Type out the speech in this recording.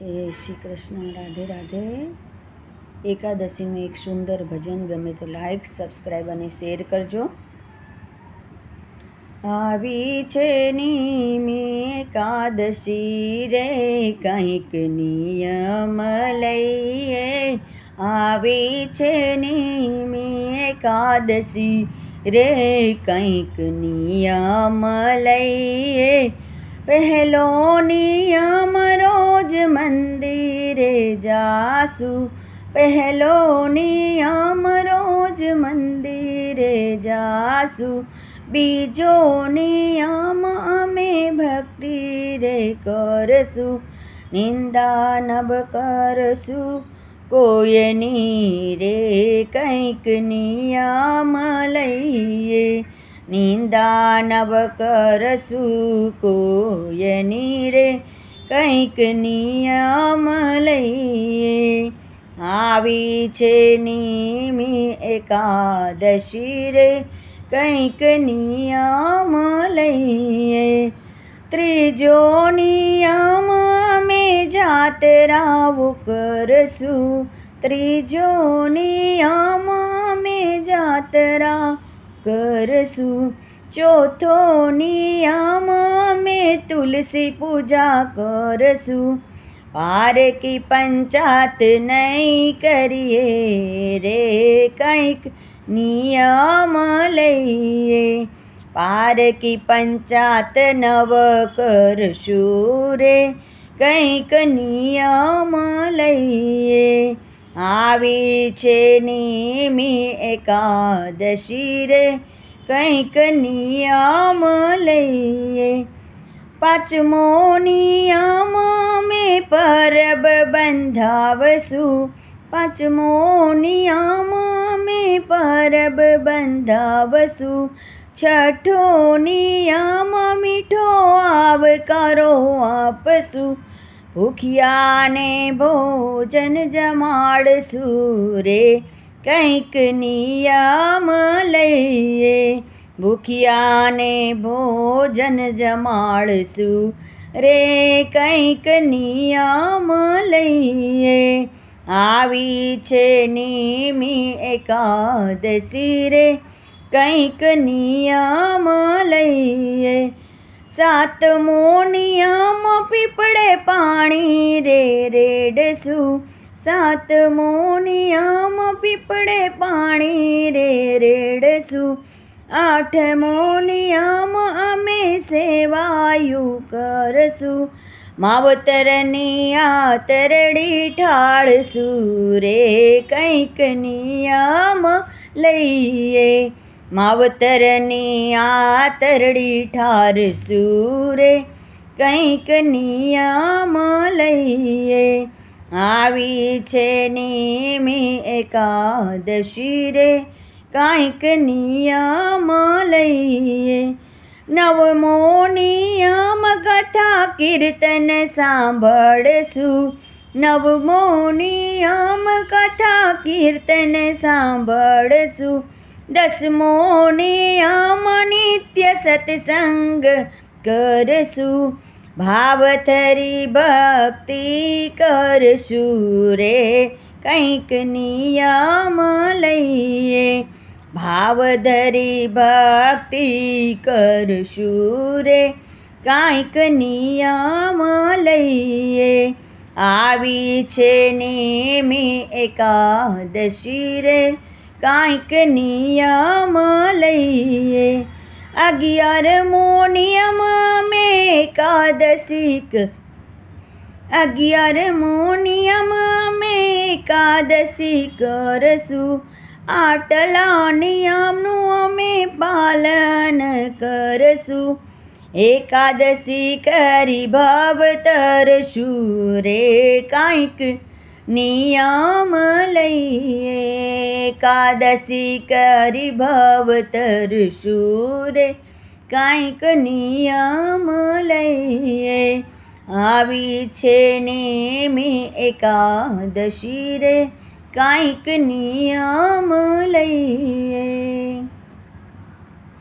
જય શ્રી કૃષ્ણ, રાધે રાધે. એકાદશીનું એક સુંદર ભજન ગમે તો લાઈક સબસ્ક્રાઈબ અને શેર કરજો. આવી છે નિમી એકાદશી રે, કંઈક નિયમ લઈએ. આવી છે નિમી એકાદશી રે, કંઈક નિયમ લઈએ. પહેલો નિયમ રોજ મંદિરે જાસુ. પહેલો નિયમ રોજ મંદિરે જાસુ. બીજો નિયમ અમે ભક્તિ રે કરશું નિંદા નબ કરશું કોયની રે કંઈક નિયમ લઈએ. નિંદા નબ કરશું કોયની રે કંઈક નિયમ લઈએ. આવી છે નિમી એકાદશી રે, કંઈક નિયમ લઈએ. ત્રીજો નિયમ અમે જાતરાવું કરશું. ત્રીજો નિયમ અમે જાતરા કરશું. ચોથો નિયમ, અમે તુલસી પૂજા કરશું. પારકી પંચાત નહીં કરીએ રે, કંઈક નિયમ લઈએ. પારકી પંચાત નવ કરશું રે, કંઈક નિયમ લઈએ. આવી છે નિમી એકાદશી રે કંઈક નિયમ લઈએ. પાંચમો નિયમ અમે પરબ બંધાવશું. પાંચમો નિયમ અમે પરબ બંધાવશું. છઠ્ઠો નિયમ મીઠો આવકારો આપશું. ભૂખ્યાને ભોજન જમાડશું રે. કંઈક નિયમ લઈએ. ભૂખ્યાને ભોજન જમાડશું. રે કંઈક નિયમ લઈએ. આવી છે નિમી એકાદશી રે. કંઈક નિયમ લઈએ. સાતમો નિયમ પીપળે પાણી રે રેડશું. સાતમો નિયમ પીપળે પાણી રે રેડશું આઠ નિયમ અમે સેવાયું કરશું માવતરની આ તરડી ઠાળશું રે કંઈક નિયમ લઈએ. માવતરની તરડી ઠારશું રે કંઈક નિયમ લઈએ. આવી છે નિમી એકાદશી રે. કાંઈક નિયમ લઈએ. નવમો નિયમ કથા કીર્તન સાંભળશું. નવમો નિયમ કથા કીર્તન સાંભળશું. દસમો નિયમ નિત્ય સત્સંગ કરશું. ભાવથરી ભક્તિ કરશું રે. કંઈક નિયમ લઈએ. ભાવધરી ભક્તિ કરશું રે. કાંઈક નિયમ લઈએ. આવી છે નિમી એકાદશી રે. કાંઈક નિયમ લઈએ. અગિયારમો નિયમ અમે એકાદશી અગિયારમો નિયમ અમે એકાદશી કરશું. આટલા નિયમનું અમે પાલન કરશું. એકાદશી કરી ભાવ તરશું રે કાંઈક નિયમ લઈએ. એકાદશી કરી ભાવ તરશું રે કાંઈક નિયમ લઈએ. આવી છે ને મેં એકાદશી રે. કાંઈક નિયમ લઈએ.